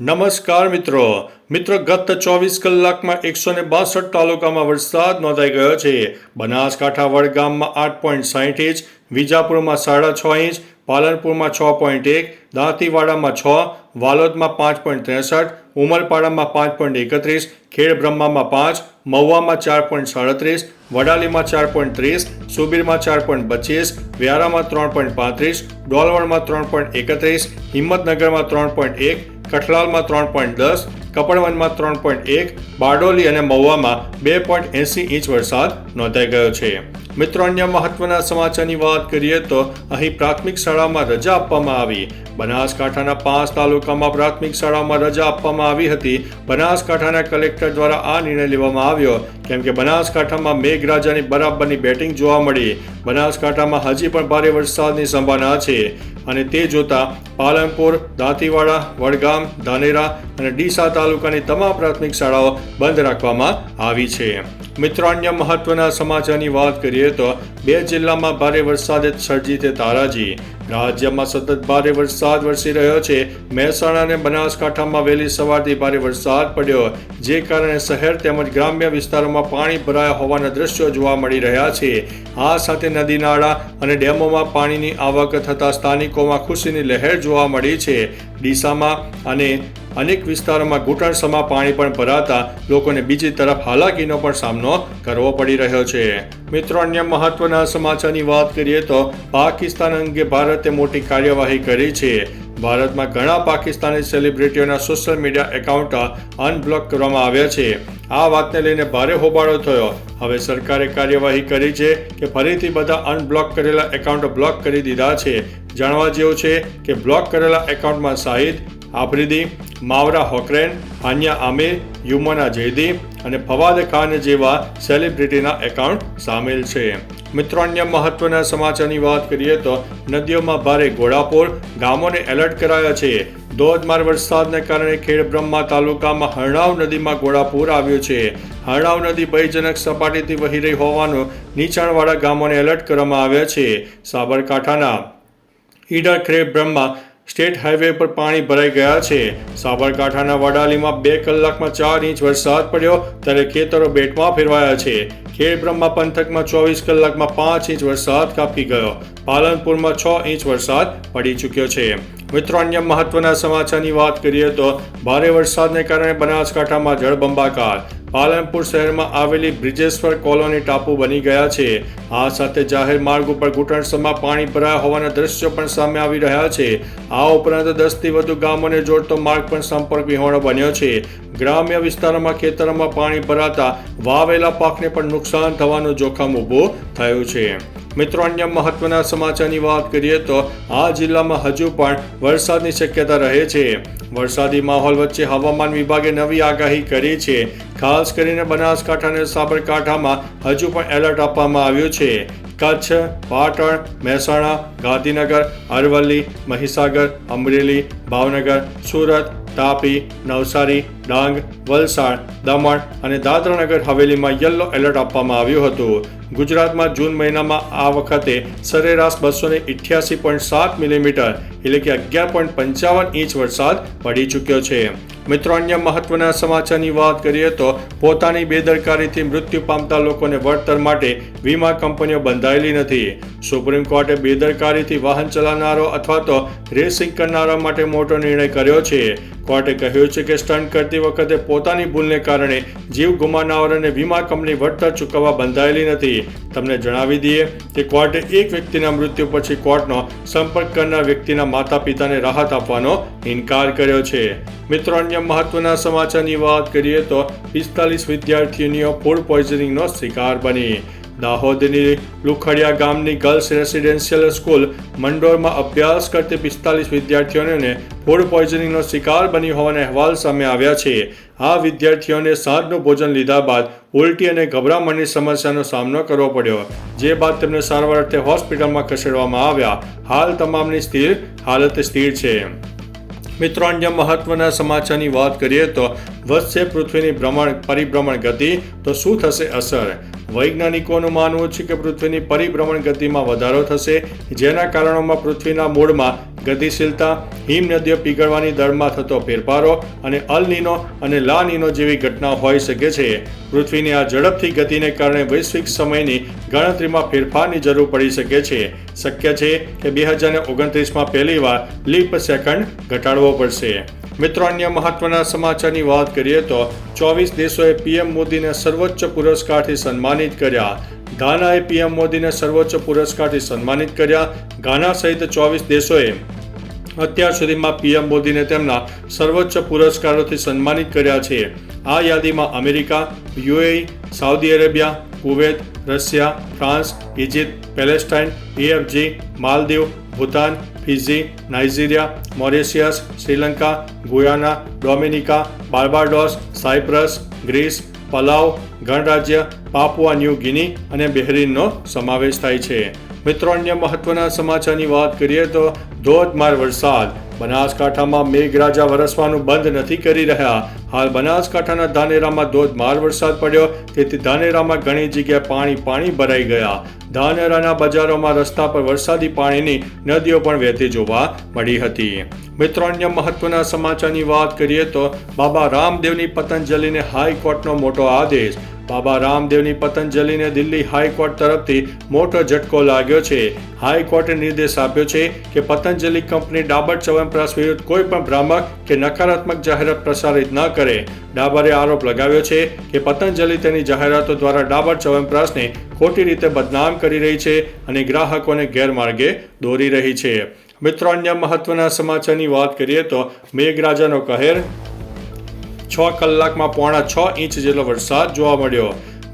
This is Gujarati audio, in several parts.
નમસ્કાર મિત્રો. મિત્રો, ગત ચોવીસ કલાકમાં એકસો ને બાસઠ તાલુકામાં વરસાદ નોંધાઈ ગયો છે. બનાસકાંઠા વડગામમાં આઠ પોઈન્ટ સાહીઠ ઇંચ, વિજાપુરમાં સાડા છ ઇંચ, પાલનપુરમાં છ પોઈન્ટ એક, દાંતીવાડામાં છ, વાલોદમાં પાંચ પોઈન્ટ ત્રેસઠ, ઉમરપાડામાં પાંચ પોઈન્ટ એકત્રીસ ખેડ બ્રહ્મામાં પાંચ, મહુવામાં ચાર પોઈન્ટ સાડત્રીસ, વડાલીમાં ચાર પોઈન્ટ ત્રીસ, સુબીરમાં ચાર પોઈન્ટ પચીસ, વ્યારામાં ત્રણ પોઈન્ટ પાંત્રીસ, ડોલવણમાં ત્રણ પોઈન્ટ એકત્રીસ, હિંમતનગરમાં ત્રણ પોઈન્ટ એક કઠલાલમાં ત્રણ પોઈન્ટ દસ, કપડવનમાં ત્રણ પોઈન્ટ એક, બારડોલી અને મહુવામાં બે પોઈન્ટ એંસી ઇંચ વરસાદ નોંધાઈ ગયો છે. મિત્રો, અન્ય મહત્વના સમાચારની વાત કરીએ તો અહીં પ્રાથમિક શાળામાં રજા આપવામાં આવી. બનાસકાંઠાના પાંચ તાલુકામાં પ્રાથમિક શાળામાં રજા આપવામાં આવી હતી. બનાસકાંઠાના કલેક્ટર દ્વારા આ નિર્ણય લેવામાં આવ્યો. કેમ કે બનાસકાંઠામાં મેઘરાજાની બરાબરની બેટિંગ જોવા મળી. બનાસકાંઠામાં હજી પણ ભારે વરસાદની સંભાવના છે. અને તે જોતા પાલનપુર, દાંતીવાડા, વડગામ, ધાનેરા અને ડીસા તાલુકાની તમામ પ્રાથમિક શાળાઓ બંધ રાખવામાં આવી છે. મિત્રો, અન્ય મહત્વના સમાચારની વાત કરીએ તો બે જિલ્લામાં ભારે વરસાદે સર્જી તે તારાજી. રાજ્યમાં સતત ભારે વરસાદ વરસી રહ્યો છે. મહેસાણા અને બનાસકાંઠામાં વહેલી સવારથી ભારે વરસાદ પડ્યો, જે કારણે શહેર તેમજ ગ્રામ્ય વિસ્તારોમાં પાણી ભરાયા હોવાના દ્રશ્યો જોવા મળી રહ્યા છે. આ સાથે નદી નાળા અને ડેમોમાં પાણીની આવક થતાં સ્થાનિકોમાં ખુશીની લહેર જોવા મળી છે. ડીસામાં અને અનેક વિસ્તારોમાં ઘૂંટણસમાં પાણી પણ ભરાતા લોકોને બીજી તરફ હાલાકીનો પણ સામનો કરવો પડી રહ્યો છે. મિત્રો, અન્ય મહત્વના સમાચારની વાત કરીએ તો પાકિસ્તાન અંગે ભારતે મોટી કાર્યવાહી કરી છે. ભારતમાં ઘણા પાકિસ્તાની સેલિબ્રિટીઓના સોશિયલ મીડિયા એકાઉન્ટ અનબ્લોક કરવામાં આવ્યા છે. આ વાતને લઈને ભારે હોબાળો થયો. હવે સરકારે કાર્યવાહી કરી છે કે ફરીથી બધા અનબ્લોક કરેલા એકાઉન્ટ બ્લોક કરી દીધા છે. જાણવા જેવું છે કે બ્લોક કરેલા એકાઉન્ટમાં શાહિદ, આફ્રિદી માવરા હોકરેન હાન્યા આમિર, યુમના જયદી અને ફવાદ ખાન જેવા સેલિબ્રિટીના એકાઉન્ટ સામેલ છે. મિત્રો, અન્ય મહત્વના સમાચારની વાત કરીએ તો નદીઓમાં ભારે ઘોડાપોર ગામોને એલર્ટ કરાયા છે. ધોધમાર વરસાદને કારણે ખેડબ્રહ્મા તાલુકામાં હરણાવ નદીમાં ઘોડાપૂર આવ્યું છે. હરણાવ નદી ભયજનક સપાટીથી વહી રહી હોવાનું નીચાણવાળા ગામોને એલર્ટ કરવામાં આવ્યા છે. સાબરકાંઠાના ઈડર ખેડ બ્રહ્મા સ્ટેટ હાઈવે પર પાણી ભરાઈ ગયા છે. સાબરકાંઠાના વડાલીમાં બે કલાકમાં ચાર ઇંચ વરસાદ પડ્યો, ત્યારે ખેતરો બેટમાં ફેરવાયા છે. ખેડબ્રહ્મા પંથકમાં ચોવીસ કલાકમાં પાંચ ઇંચ વરસાદ કાપી ગયો. પાલનપુરમાં છ ઇંચ વરસાદ પડી ચૂક્યો છે. મિત્રો, અન્ય મહત્વના સમાચારની વાત કરીએ તો ભારે વરસાદને કારણે બનાસકાંઠામાં જળબંબાકાર. પાલનપુર શહેરમાં આવેલી બ્રિજેશ્વર કોલોની ટાપુ બની ગયા છે. આ સાથે જાહેર માર્ગ ઉપર ઘૂંટણસમાં પાણી ભરાયા હોવાના દ્રશ્યો પણ સામે આવી રહ્યા છે. આ ઉપરાંત દસથી વધુ ગામોને જોડતો માર્ગ પણ સંપર્ક વિહોણો બન્યો છે. ગ્રામ્ય વિસ્તારોમાં ખેતરોમાં પાણી ભરાતા વાવેલા પાકને પણ નુકસાન થવાનું જોખમ ઊભું થયું છે. મિત્રો, અન્ય મહત્વના સમાચારની વાત કરીએ તો આ જિલ્લામાં હજુ પણ વરસાદની શક્યતા રહે છે. વરસાદી માહોલ વચ્ચે હવામાન વિભાગે નવી આગાહી કરી છે. ખાસ કરીને બનાસકાંઠા અને સાબરકાંઠામાં હજુ પણ એલર્ટ આપવામાં આવ્યું છે. કચ્છ, પાટણ, મહેસાણા, ગાંધીનગર, અરવલ્લી, મહીસાગર, અમરેલી, ભાવનગર, સુરત તાપી, નવસારી, ડાંગ, વલસાડ, દમણ અને દાદરાનગર હવેલીમાં યલો એલર્ટ આપવામાં આવ્યું હતું. ગુજરાતમાં જૂન મહિનામાં આ વખતે સરેરાશ બસો ને ઇઠ્યાસી પોઈન્ટ સાત મિલીમીટર એટલે કે અગિયાર પોઈન્ટ પંચાવન ઇંચ વરસાદ પડી ચૂક્યો છે. મિત્રો, અન્ય મહત્વના સમાચારની વાત કરીએ તો પોતાની બેદરકારીથી મૃત્યુ પામતા લોકોને વળતર માટે વીમા કંપનીઓ બંધાયેલી નથી. સુપ્રીમ કોર્ટે બેદરકારીથી વાહન ચલાવનારો અથવા તો રેસિંગ કરનારા માટે મોટો નિર્ણય કર્યો છે. કોર્ટે કહ્યું છે કે સ્ટન્ટ કરતી વખતે પોતાની ભૂલને કારણે જીવ ગુમાવનારાને વીમા કંપની વળતર ચૂકવવા બંધાયેલી નથી. તમને જણાવી દઈએ કે કોર્ટે એક વ્યક્તિના મૃત્યુ પછી કોર્ટનો સંપર્ક કરનાર વ્યક્તિના માતા પિતાને રાહત આપવાનો ઇનકાર કર્યો છે. મિત્રો, અન્ય મહત્વના સમાચારની વાત કરીએ તો પિસ્તાલીસ વિદ્યાર્થીનીઓ ફૂડ પોઈઝનિંગનો શિકાર બની. દાહોદની લુખડિયા ગામની ગર્લ્સ રેસિડેન્શિયલ સ્કૂલ મંડોરમાં અભ્યાસ કરતી પિસ્તાલીસ વિદ્યાર્થીઓને ફૂડ પોઈઝનિંગનો શિકાર બની હોવાના અહેવાલ સામે આવ્યા છે. આ વિદ્યાર્થીઓને સાંજનું ભોજન લીધા બાદ ઉલટી અને ગભરામણની સમસ્યાનો સામનો કરવો પડ્યો, જે બાદ તેમને સારવાર અર્થે હોસ્પિટલમાં ખસેડવામાં આવ્યા. હાલ તમામની સ્થિર હાલત સ્થિર છે. મિત્રો, અન્ય મહત્વના સમાચારની વાત કરીએ તો વધશે પૃથ્વીની ભ્રમણ પરિભ્રમણ ગતિ તો શું થશે અસર? વૈજ્ઞાનિકોનું માનવું છે કે પૃથ્વીની પરિભ્રમણ ગતિમાં વધારો થશે, જેના કારણોમાં પૃથ્વીના મૂળમાં ગતિશીલતા, હિમ નદીઓ પીગળવાની દરમાં થતો ફેરફારો અને અલનીનો અને લા નીનો જેવી ઘટના હોઈ શકે છે. પૃથ્વીની આ ઝડપથી ગતિને કારણે વૈશ્વિક સમયની ગણતરીમાં ફેરફારની જરૂર પડી શકે છે. શક્ય છે કે બે હજાર ઓગણત્રીસમાં પહેલીવાર લીપ સેકન્ડ ઘટાડવો પડશે. મિત્રો, અન્ય મહત્વના સમાચારની વાત કરીએ તો ચોવીસ દેશોએ પીએમ મોદીને સર્વોચ્ચ પુરસ્કારથી સન્માનિત કર્યા. ઘાનાએ પીએમ મોદીને સર્વોચ્ચ પુરસ્કારથી સન્માનિત કર્યા ઘાના સહિત ચોવીસ દેશોએ. અત્યાર સુધીમાં પીએમ મોદીને તેમના સર્વોચ્ચ પુરસ્કારોથી સન્માનિત કર્યા છે. આ યાદીમાં America, UAE, Saudi Arabia, Kuwait, Russia, France, Egypt, Palestine, AFG, Maldives Bhutan Fiji Nigeria, Mauritius, Sri Lanka, Guyana, Dominica, Barbados, Cyprus, Greece Palau ગણરાજ્ય, Papua, New Guinea અને બહેરીનનો સમાવેશ થાય છે. મિત્રો, અન્ય મહત્વના સમાચારની વાત કરીએ તો ધોધમાર વરસાદ બનાસકાંઠામાં મેઘરાજા વરસવાનું બંધ નથી કરી રહ્યા. હાલ બનાસકાંઠાના ધાનેરામાં ધોધમાર વરસાદ પડ્યો, તેથી ધાનેરામાં ઘણી જગ્યાએ પાણી પાણી ભરાઈ ગયા. ધાનેરાના બજારોમાં રસ્તા પર વરસાદી પાણીની નદીઓ પણ વહેતી જોવા મળી હતી. મિત્રો, અન્ય મહત્વના સમાચારની વાત કરીએ તો બાબા રામદેવની પતંજલિને હાઈકોર્ટનો મોટો આદેશ. બાબા રામદેવની પતંજલિને દિલ્હી હાઈકોર્ટ તરફથી મોટો ઝટકો લાગ્યો છે. હાઈકોર્ટે નિર્દેશ આપ્યો છે કે પતંજલિ કંપની ડાબર ચવનપ્રાસ વિરુદ્ધ કોઈ પણ ભ્રામક કે નકારાત્મક જાહેરાત પ્રસારિત ન કરે. ડાબરે આરોપ લગાવ્યો છે કે પતંજલિ તેની જાહેરાતો દ્વારા ડાબર ચવનપ્રાસને ખોટી રીતે બદનામ કરી રહી છે અને ગ્રાહકોને ગેરમાર્ગે દોરી રહી છે. મિત્રો, અન્ય મહત્વના સમાચારની વાત કરીએ તો મેઘરાજાનો કહેર છ કલાકમાં પોણા છ ઇંચ જેટલો વરસાદ જોવા મળ્યો.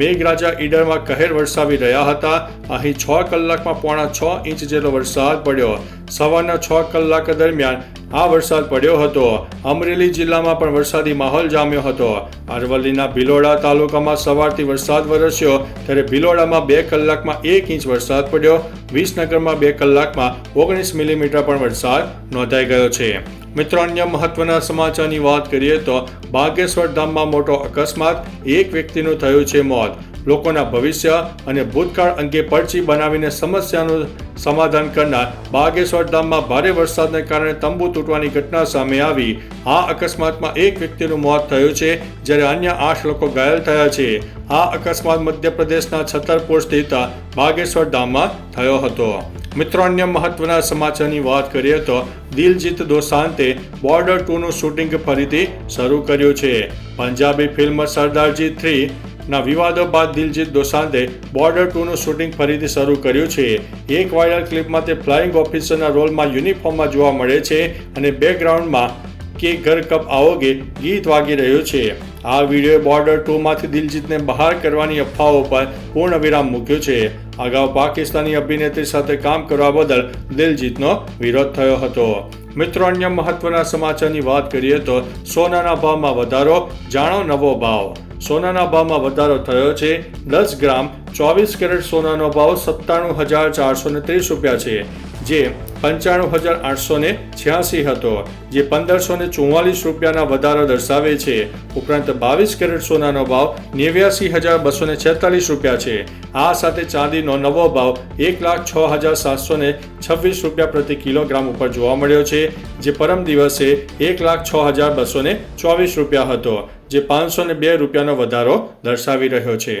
મેઘરાજા ઈડરમાં કહેર વરસાવી રહ્યા હતા. અહીં છ કલાકમાં પોણા છ ઇંચ જેટલો વરસાદ પડ્યો. સવારના છ કલાક દરમિયાન આ વરસાદ પડ્યો હતો. અમરેલી જિલ્લામાં પણ વરસાદી માહોલ જામ્યો હતો. અરવલ્લીના ભિલોડા તાલુકામાં સવારથી વરસાદ વરસ્યો, ત્યારે ભિલોડામાં બે કલાકમાં એક ઇંચ વરસાદ પડ્યો. વિસનગરમાં બે કલાકમાં ઓગણીસ મિલીમીટર પણ વરસાદ નોંધાઈ ગયો છે. મિત્રો, અન્ય મહત્વના સમાચારની વાત કરીએ તો બાગેશ્વર ધામમાં મોટો અકસ્માત. એક વ્યક્તિનું થયું છે મોત. લોકોના ભવિષ્ય અને ભૂતકાળ અંગે પરચી બનાવીને સમસ્યાનું સમાધાન કરનાર બાગેશ્વર ધામમાં ભારે વરસાદને કારણે તંબુ તૂટવાની ઘટના સામે આવી. આ અકસ્માતમાં એક વ્યક્તિનું મોત થયું છે, જ્યારે અન્ય આઠ લોકો ઘાયલ થયા છે. આ અકસ્માત મધ્યપ્રદેશના છતરપુર સ્થિત બાગેશ્વર ધામમાં થયો હતો. મિત્રો, અન્ય મહત્વના સમાચારની વાત કરીએ તો દિલજીત દોસાંતે બોર્ડર ટુનું શૂટિંગ ફરીથી શરૂ કર્યું છે. પંજાબી ફિલ્મ સરદારજી થ્રી ના વિવાદો બાદ દિલજીત દોસાંતે બોર્ડર ટુનું શૂટિંગ ફરીથી શરૂ કર્યું છે. એક વાયરલ ક્લિપમાં તે ફ્લાઇંગ ઓફિસરના રોલમાં યુનિફોર્મમાં જોવા મળે છે અને બેકગ્રાઉન્ડમાં કે ઘર કપ આવોગે ગીત વાગી રહ્યું છે. આ વિડીયોએ બોર્ડર ટુમાંથી દિલજીતને બહાર કરવાની અફવાઓ પર પૂર્ણ વિરામ મૂક્યો છે. અગાઉ પાકિસ્તાની અભિનેત્રી સાથે કામ કરવા બદલ દિલજીતનો વિરોધ થયો હતો. મિત્રો, અન્ય મહત્વના સમાચારની વાત કરીએ તો સોનાના ભાવમાં વધારો, જાણો નવો ભાવ. સોનાના ભાવમાં વધારો થયો છે. દસ ગ્રામ ચોવીસ કેરેટ સોનાનો ભાવ સત્તાણું હજાર ચારસો ત્રીસ રૂપિયા છે. જે પંચાણું હજાર આઠસો ને છ્યાસી હતો, જે પંદરસો ને ચુમ્માલીસ રૂપિયાના વધારો દર્શાવે છે. ઉપરાંત બાવીસ કેરેટ સોનાનો ભાવ નેવ્યાસી હજાર બસો ને છેતાલીસ રૂપિયા છે. આ સાથે ચાંદીનો નવો ભાવ એક લાખ છ હજાર સાતસો ને છવ્વીસ રૂપિયા પ્રતિ કિલોગ્રામ ઉપર જોવા મળ્યો છે, જે પરમ દિવસે એક લાખ છ હજાર બસો ને ચોવીસ રૂપિયા હતો, જે પાંચસો ને બે રૂપિયાનો વધારો દર્શાવી રહ્યો છે.